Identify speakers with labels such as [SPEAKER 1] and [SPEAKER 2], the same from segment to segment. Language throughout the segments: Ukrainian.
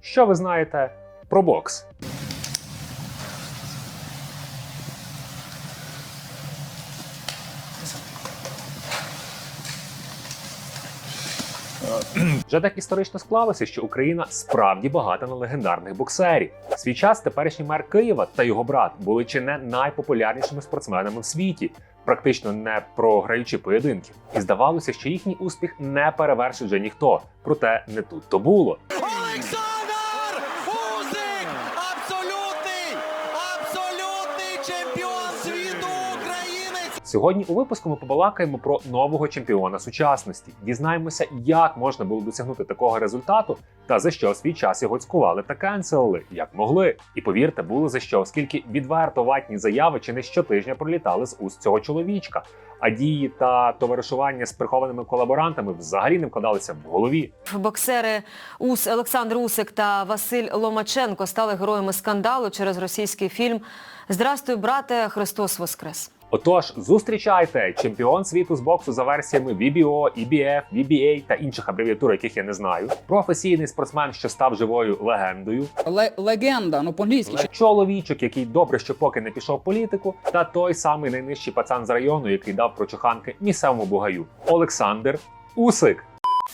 [SPEAKER 1] Що ви знаєте про бокс? Вже так історично склалося, що Україна справді багата на легендарних боксерів. Свій час теперішній мер Києва та його брат були чи не найпопулярнішими спортсменами в світі, практично не програючи поєдинків. І здавалося, що їхній успіх не перевершить вже ніхто. Проте не тут то було.
[SPEAKER 2] Олександр
[SPEAKER 1] Сьогодні у випуску ми побалакаємо про нового чемпіона сучасності. Дізнаємося, як можна було досягнути такого результату та за що свій час його цькували та канцелили, як могли. І повірте, було за що, оскільки відверто ватні заяви чи не щотижня пролітали з уст цього чоловічка. А дії та товаришування з прихованими колаборантами взагалі не вкладалися в голові.
[SPEAKER 3] Боксери Ус Олександр Усик та Василь Ломаченко стали героями скандалу через російський фільм Здрастуй, брате, Христос Воскрес.
[SPEAKER 1] Отож, зустрічайте чемпіон світу з боксу за версіями VBO, EBF, VBA та інших абревіатур, яких я не знаю. Професійний спортсмен, що став живою легендою.
[SPEAKER 4] Ле- легенда, ну по-англійськи.
[SPEAKER 1] Чоловічок, який добре, що поки не пішов в політику, та той самий найнижчий пацан з району, який дав прочуханки місцевому бугаю Олександр Усик.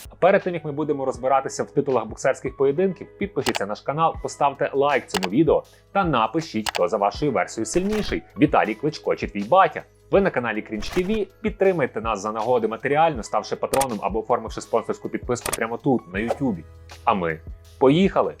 [SPEAKER 1] А перед тим як ми будемо розбиратися в титулах боксерських поєдинків, підпишіться на наш канал, поставте лайк цьому відео та напишіть, хто за вашою версією сильніший. Віталій Кличко чи твій батя. Ви на каналі Крінч ТВ. Підтримайте нас за нагоди матеріально, ставши патроном або оформивши спонсорську підписку прямо тут, на Ютубі. А ми поїхали!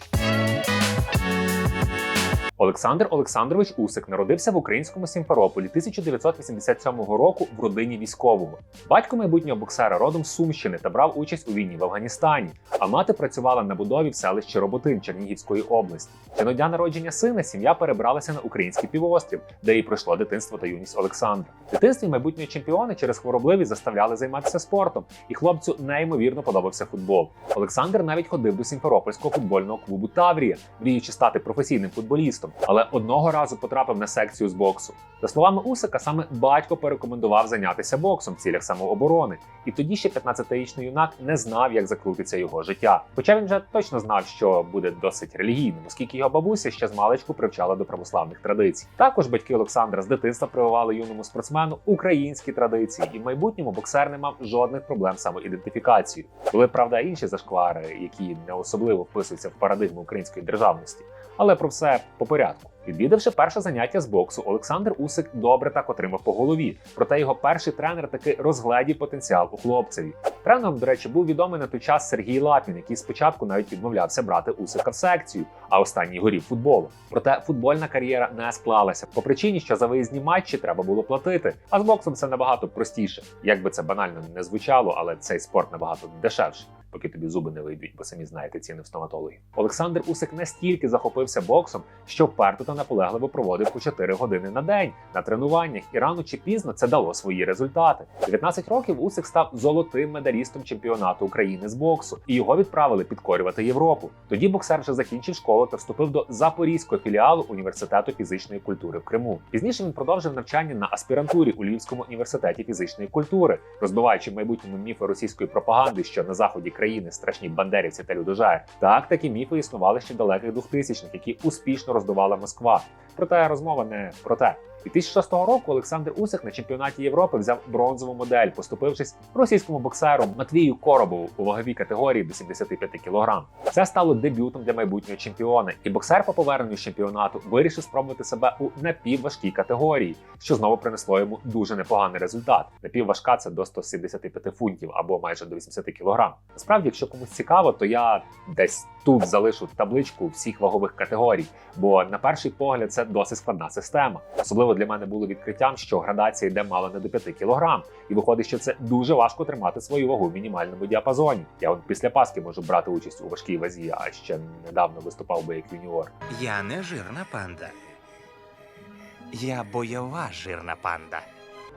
[SPEAKER 1] Олександр Олександрович Усик народився в українському Сімферополі 1987 року в родині військового. Батько майбутнього боксера родом з Сумщини та брав участь у війні в Афганістані. А мати працювала на будові в селищі Роботин Чернігівської області. Ще до дня народження сина сім'я перебралася на український півострів, де і пройшло дитинство та юність Олександра. Дитинстві майбутнього чемпіони через хворобливість заставляли займатися спортом, і хлопцю неймовірно подобався футбол. Олександр навіть ходив до Сімферопольського футбольного клубу Таврія, мріючи стати професійним футболістом, але одного разу потрапив на секцію з боксу. За словами Усика, саме батько порекомендував зайнятися боксом в цілях самооборони, і тоді ще 15-річний юнак не знав, як закрутиться його життя. Хоча він вже точно знав, що буде досить релігійним, оскільки його бабуся ще з маличку привчала до православних традицій. Також батьки Олександра з дитинства прививали юному спортсмену українські традиції, і в майбутньому боксер не мав жодних проблем з самоідентифікацією. Були правда інші зашквари, які не особливо вписуються в парадигму української державності. Але про все по порядку. Відвідавши перше заняття з боксу, Олександр Усик добре так отримав по голові. Проте його перший тренер таки розгледів потенціал у хлопцеві. Тренером, до речі, був відомий на той час Сергій Лапін, який спочатку навіть відмовлявся брати Усика в секцію, а останній горів футболу. Проте футбольна кар'єра не склалася по причині, що за виїзні матчі треба було платити. А з боксом це набагато простіше. Як би це банально не звучало, але цей спорт набагато дешевший. Поки тобі зуби не вийдуть, бо самі знаєте ціни в стоматології. Олександр Усик настільки захопився боксом, що вперто та наполегливо проводив по 4 години на день на тренуваннях, і рано чи пізно це дало свої результати. 19 років Усик став золотим медалістом чемпіонату України з боксу, і його відправили підкорювати Європу. Тоді боксер вже закінчив школу та вступив до запорізького філіалу університету фізичної культури в Криму. Пізніше він продовжив навчання на аспірантурі у Львівському університеті фізичної культури, розбиваючи в майбутньому міфи російської пропаганди, що на заході країни страшні бандерівці та людожаї. Так такі міфи існували ще далеких 2000-х, які успішно роздувала Москва. Проте розмова не про те. 2006 року Олександр Усик на чемпіонаті Європи взяв бронзову модель, поступившись російському боксеру Матвію Коробову у ваговій категорії до 75 кг. Це стало дебютом для майбутнього чемпіона, і боксер по поверненню з чемпіонату вирішив спробувати себе у напівважкій категорії, що знову принесло йому дуже непоганий результат. Напівважка це до 175 фунтів або майже до 80 кг. Насправді, якщо комусь цікаво, то я десь тут залишу табличку всіх вагових категорій, бо на перший погляд це досить складна система. Особливо для мене було відкриттям, що градація йде мало не до 5 кг, і виходить, що це дуже важко тримати свою вагу в мінімальному діапазоні. Я от після Паски можу брати участь у важкій вазі, а ще недавно виступав би як юніор.
[SPEAKER 5] Я не жирна панда. Я бойова жирна панда.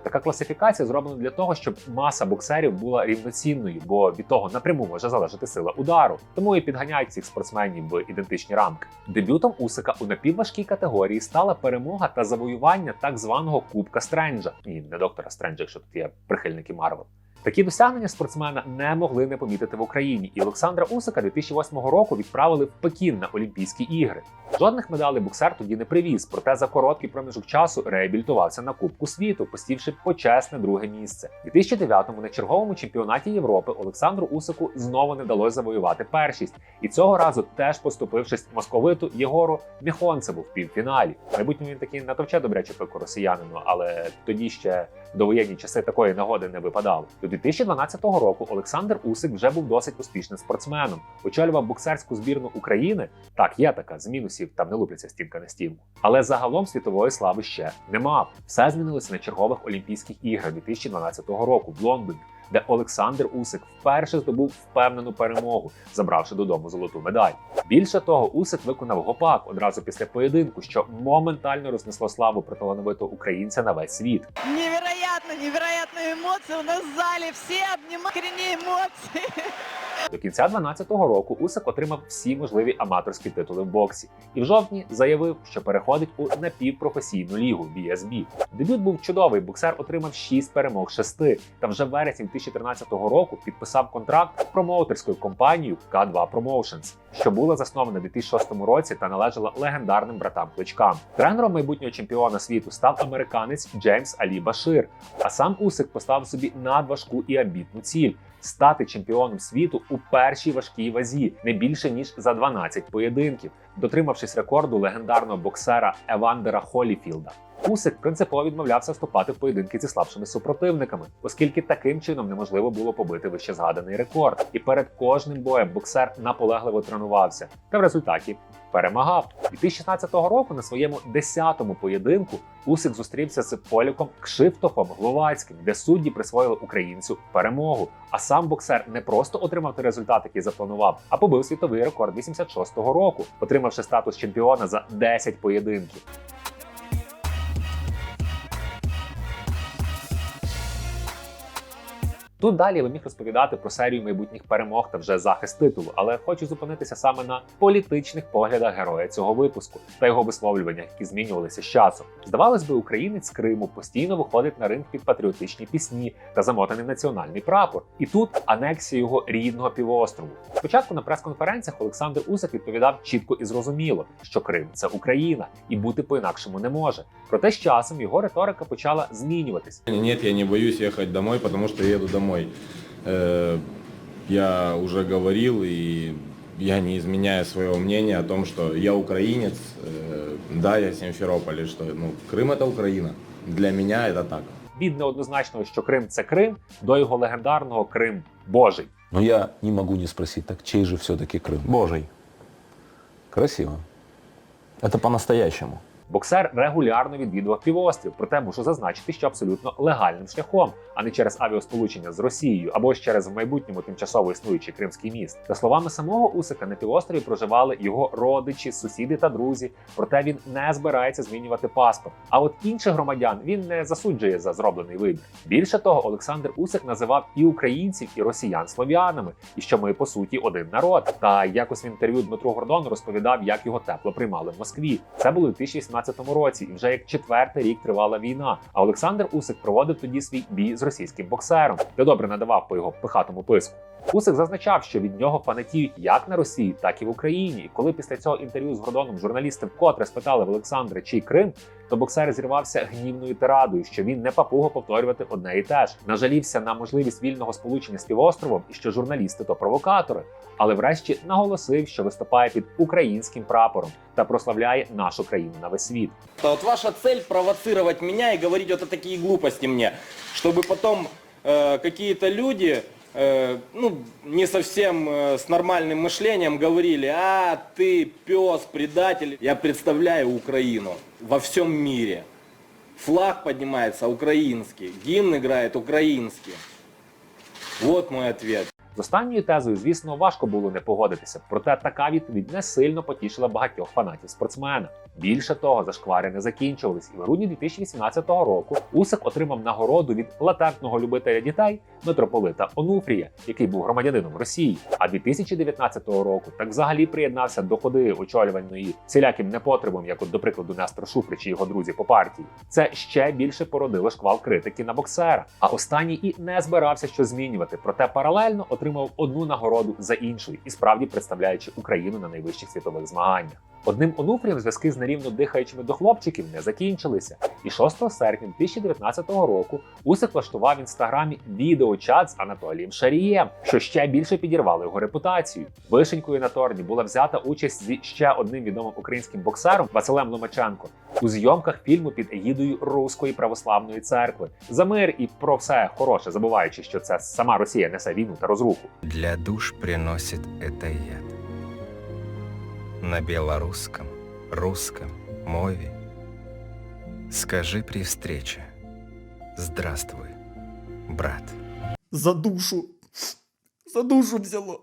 [SPEAKER 1] Така класифікація зроблена для того, щоб маса боксерів була рівноцінною, бо від того напряму може залежати сила удару. Тому і підганяють цих спортсменів в ідентичні рамки. Дебютом Усика у напівважкій категорії стала перемога та завоювання так званого Кубка Стренджа. І не доктора Стренджа, якщо тут є прихильники Марвел. Такі досягнення спортсмена не могли не помітити в Україні, і Олександра Усика 2008 року відправили в Пекін на Олімпійські ігри. Жодних медалей боксер тоді не привіз, проте за короткий проміжок часу реабілітувався на Кубку світу, посівши почесне друге місце. У 2009-му на черговому чемпіонаті Європи Олександру Усику знову не вдалося завоювати першість, і цього разу теж поступившись московиту Єгору Міхонцеву в півфіналі. Майбутньому він таки натовче добряче пику росіянину, але тоді ще до воєнні часи такої нагоди не випадало. До 2012 року Олександр Усик вже був досить успішним спортсменом. Очолював боксерську збірну України. Так, є така з мінусів, там не лупляться стінка на стінку. Але загалом світової слави ще не мав. Все змінилося на чергових Олімпійських іграх 2012 року в Лондоні, де Олександр Усик вперше здобув впевнену перемогу, забравши додому золоту медаль. Більше того, Усик виконав гопак одразу після поєдинку, що моментально рознесло славу про талановитого українця на весь світ.
[SPEAKER 6] Невероятно, невероятные эмоции у нас в зале. Все обнимают эмоции.
[SPEAKER 1] До кінця 2012 року Усик отримав всі можливі аматорські титули в боксі, і в жовтні заявив, що переходить у напівпрофесійну лігу BSB. Дебют був чудовий. Боксер отримав 6 перемог 6, та вже в вересні 2013 року підписав контракт з промоутерською компанією K2 Promotions, що була заснована у 2006 році та належала легендарним братам кличкам. Тренером майбутнього чемпіона світу став американець Джеймс Алі Башир. А сам Усик поставив собі надважку і амбітну ціль стати чемпіоном світу у першій важкій вазі не більше ніж за 12 поєдинків, дотримавшись рекорду легендарного боксера Евандера Холіфілда. Усик принципово відмовлявся вступати в поєдинки зі слабшими супротивниками, оскільки таким чином неможливо було побити вище згаданий рекорд. І перед кожним боєм боксер наполегливо тренувався та в результаті перемагав. 2016 року на своєму 10-му поєдинку Усик зустрівся з Поліком Кшифтофом Гловацьким, де судді присвоїли українцю перемогу. А сам боксер не просто отримав той результат, який запланував, а побив світовий рекорд 86-го року, отримавши статус чемпіона за 10 поєдинків. Тут далі я би міг розповідати про серію майбутніх перемог та вже захист титулу, але хочу зупинитися саме на політичних поглядах героя цього випуску та його висловлюваннях, які змінювалися з часом. Здавалось би, українець Криму постійно виходить на ринг під патріотичні пісні та замотаний національний прапор. І тут анексія його рідного півострову. Спочатку на прес-конференціях Олександр Усак відповідав чітко і зрозуміло, що Крим це Україна, і бути по-інакшому не може. Проте з часом його риторика почала змінюватись.
[SPEAKER 7] Нет, я не боюсь ехать домой, потому что еду домой Э, Я уже говорил, и я не изменяю своего мнения о том, что я украинец, э, да, я Симферополь, и что ну, Крым это Украина. Для меня это так.
[SPEAKER 1] від неоднозначного, що Крим це Крим, до його легендарного Крим Божий.
[SPEAKER 8] Но я не могу не спросить, так чей же все-таки Крым?
[SPEAKER 9] Божий.
[SPEAKER 8] Красиво.
[SPEAKER 9] Это по-настоящему.
[SPEAKER 1] Боксер регулярно відвідував півострів, проте мушу зазначити, що абсолютно легальним шляхом, а не через авіасполучення з Росією або ж через в майбутньому тимчасово існуючий кримський міст. За словами самого Усика, на півострові проживали його родичі, сусіди та друзі. Проте він не збирається змінювати паспорт. А от інших громадян він не засуджує за зроблений вибір. Більше того, Олександр Усик називав і українців, і росіян слов'янами, і що ми по суті один народ. Та якось в інтерв'ю Дмитру Гордону розповідав, як його тепло приймали в Москві. Це було 2018 2014 році, і вже як четвертий рік тривала війна. А Олександр Усик проводив тоді свій бій з російським боксером, де добре надавав по його пихатому писку. Усик зазначав, що від нього фанатіють як на Росії, так і в Україні. І коли після цього інтерв'ю з Гордоном журналісти вкотре спитали в Олександра, чий Крим, то боксер зірвався гнівною тирадою, що він не папуго повторювати одне і те ж. Нажалівся на можливість вільного сполучення з півостровом і що журналісти то провокатори. Але врешті наголосив, що виступає під українським прапором та прославляє нашу країну на весь світ.
[SPEAKER 10] Вот ваша цель провоцировать меня и говорить вот такие глупости мне, чтобы потом э, какие-то люди, э, ну, не совсем э, с нормальным мышлением говорили, а ты пес, предатель. Я представляю Украину во всем мире. Флаг поднимается украинский, гимн играет украинский. Вот мой ответ.
[SPEAKER 1] З останньою тезою, звісно, важко було не погодитися, проте така відповідь не сильно потішила багатьох фанатів спортсмена. Більше того, зашквари не закінчувались, і в грудні 2018 року Усик отримав нагороду від латентного любителя дітей митрополита Онуфрія, який був громадянином Росії. А 2019 року так взагалі приєднався до ходи очолюваної всіляким непотребом, як от, до прикладу, Нестор Шуфрич і його друзі по партії. Це ще більше породило шквал критики на боксера. А останній і не збирався що змінювати, проте паралельно отримав одну нагороду за іншою і справді представляючи Україну на найвищих світових змаганнях. Одним онуфрієм зв'язки з нерівно дихаючими до хлопчиків не закінчилися. І 6 серпня 2019 року Усик влаштував в інстаграмі відеочат з Анатолієм Шарієм, що ще більше підірвало його репутацію. Вишенькою на торні була взята участь зі ще одним відомим українським боксером Василем Ломаченко у зйомках фільму під егідою Руської православної церкви за мир і про все хороше, забуваючи, що це сама Росія несе війну та розруху.
[SPEAKER 5] Для душ приносит это яд. На белорусском, русском мове скажи при встрече «Здравствуй, брат».
[SPEAKER 4] За душу. За душу взяло.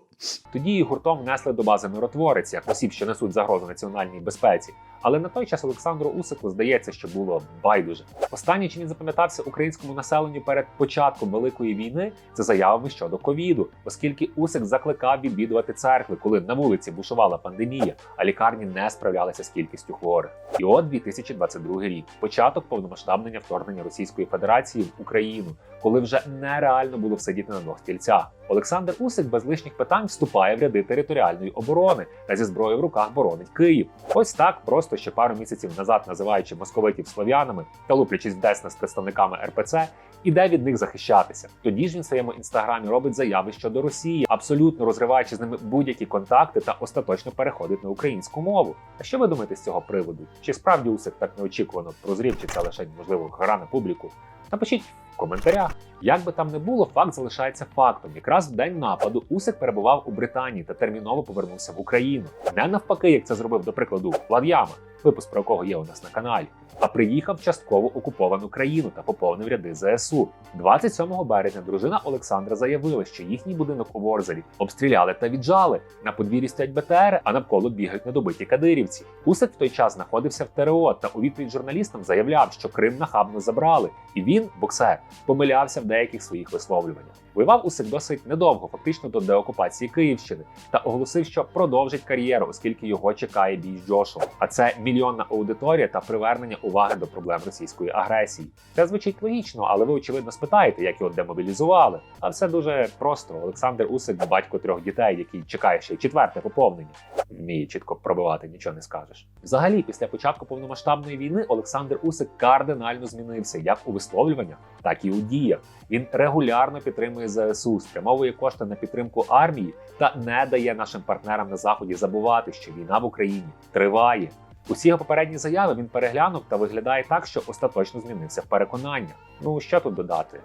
[SPEAKER 1] Тоді її гуртом внесли до бази миротворець, як осіб, що несуть загрозу національній безпеці. Але на той час Олександру Усику здається, що було байдуже. Останнє, чим він запам'ятався українському населенню перед початком великої війни, це заявами щодо ковіду, оскільки Усик закликав відвідувати церкви, коли на вулиці бушувала пандемія, а лікарні не справлялися з кількістю хворих. І от 2022 рік, початок повномасштабнення вторгнення Російської Федерації в Україну, коли вже нереально було всидіти на двох стільцях. Олександр Усик без лишніх питань вступає в ряди територіальної оборони та зі зброєю в руках боронить Київ. Ось так просто ще пару місяців назад, називаючи московитів слов'янами та луплячись в десна з представниками РПЦ, іде від них захищатися. Тоді ж він в своєму інстаграмі робить заяви щодо Росії, абсолютно розриваючи з ними будь-які контакти та остаточно переходить на українську мову. А що ви думаєте з цього приводу? Чи справді Усик так неочікувано прозрів, чи це лише можливо гра на публіку? Напишіть коментарях. Як би там не було, факт залишається фактом. Якраз в день нападу Усик перебував у Британії та терміново повернувся в Україну. Не навпаки, як це зробив, до прикладу, Влад'яма, випуск про якого є у нас на каналі. А приїхав в частково окуповану країну та поповнив ряди ЗСУ. 27 березня дружина Олександра заявила, що їхній будинок у Ворзелі обстріляли та віджали. На подвір'ї стоять БТРи, а навколо бігають недобиті кадирівці. Усик в той час знаходився в ТРО та у відповідь журналістам заявляв, що Крим нахабно забрали, і він, боксер, помилявся в деяких своїх висловлюваннях. Воював Усик досить недовго, фактично до деокупації Київщини, та оголосив, що продовжить кар'єру, оскільки його чекає бій з Джошуа. А це мільйонна аудиторія та привернення уваги до проблем російської агресії. Це звучить логічно, але ви очевидно спитаєте, як його демобілізували. А все дуже просто. Олександр Усик, батько трьох дітей, який чекає ще й четверте поповнення. Вміє чітко пробивати, нічого не скажеш. Взагалі, після початку повномасштабної війни Олександр Усик кардинально змінився як у висловлюваннях, так і у діях. Він регулярно підтримує ЗСУ, спрямовує кошти на підтримку армії та не дає нашим партнерам на заході забувати, що війна в Україні триває. Усі його попередні заяви він переглянув та виглядає так, що остаточно змінився в переконання. Ну що тут додати?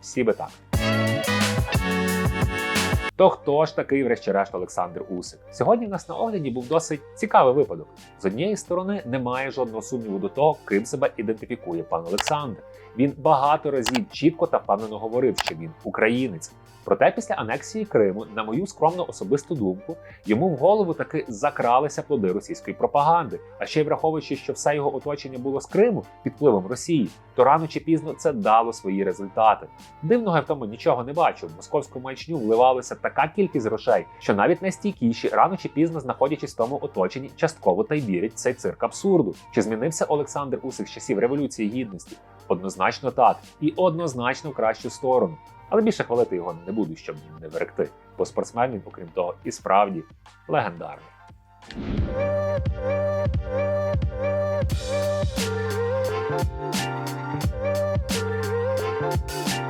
[SPEAKER 1] Всі би так. То хто ж такий, врешті-решт, Олександр Усик? Сьогодні в нас на огляді був досить цікавий випадок. З однієї сторони, немає жодного сумніву до того, ким себе ідентифікує пан Олександр. Він багато разів чітко та впевнено говорив, що він українець. Проте після анексії Криму, на мою скромну особисту думку, йому в голову таки закралися плоди російської пропаганди. А ще й враховуючи, що все його оточення було з Криму під впливом Росії, то рано чи пізно це дало свої результати. Дивного я в тому нічого не бачу. В московську маячню вливалася така кількість грошей, що навіть найстійкіші рано чи пізно, знаходячись в тому оточенні, частково та й вірять цей цирк абсурду. Чи змінився Олександр Усик з часів революції гідності? Однозначно так, і однозначно в кращу сторону. Але більше хвалити його не буду, щоб не вректи. Бо спортсмен він, окрім того, і справді легендарний.
[SPEAKER 2] Thank you.